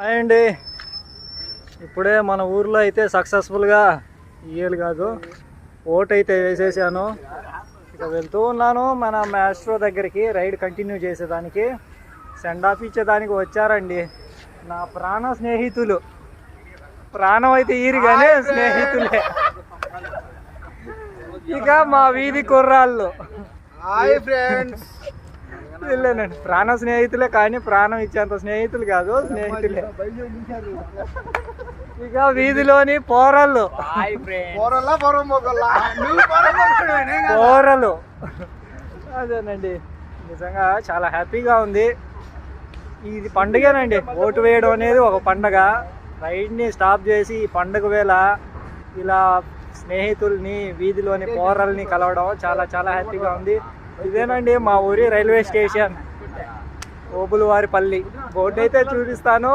Hi అండి. ఇప్పుడే మన ఊర్లో అయితే సక్సెస్ఫుల్గా ఇయ్యాలి కాదు ఓట్ అయితే వేసేసాను. ఇక వెళ్తూ ఉన్నాను మన మాస్ట్రో దగ్గరికి రైడ్ కంటిన్యూ చేసేదానికి. సెండ్ ఆఫ్ ఇచ్చేదానికి వచ్చారండి. నా ప్రాణ స్నేహితులు. ప్రాణం అయితే ఈరు కానీ స్నేహితులే. ఇక మా వీధి కుర్రాళ్ళు. హాయ్ ఫ్రెండ్స్ వెళ్ళానండి. ప్రాణ స్నేహితులే కానీ ప్రాణం ఇచ్చేంత స్నేహితులు కాదు స్నేహితులే. ఇక వీధిలోని పోరళ్ళు హాయ్ ఫ్రెండ్స్ పోరల్లా పొరం మొగల్లా నువ్వు పొరం మొగలువేనే కదా. పోరలు. అదేనండి. నిజంగా చాలా హ్యాపీగా ఉంది. ఇది పండుగేనండి. ఓటు వేయడం అనేది ఒక పండగ. రైడ్ని స్టాప్ చేసి ఈ పండుగ వేళ ఇలా స్నేహితుల్ని వీధిలోని పోరల్ని కలవడం చాలా చాలా హ్యాపీగా ఉంది. ఇదేనండి మా ఊరి రైల్వే స్టేషన్. ఓబులవారిపల్లి. బోర్డు అయితే చూపిస్తాను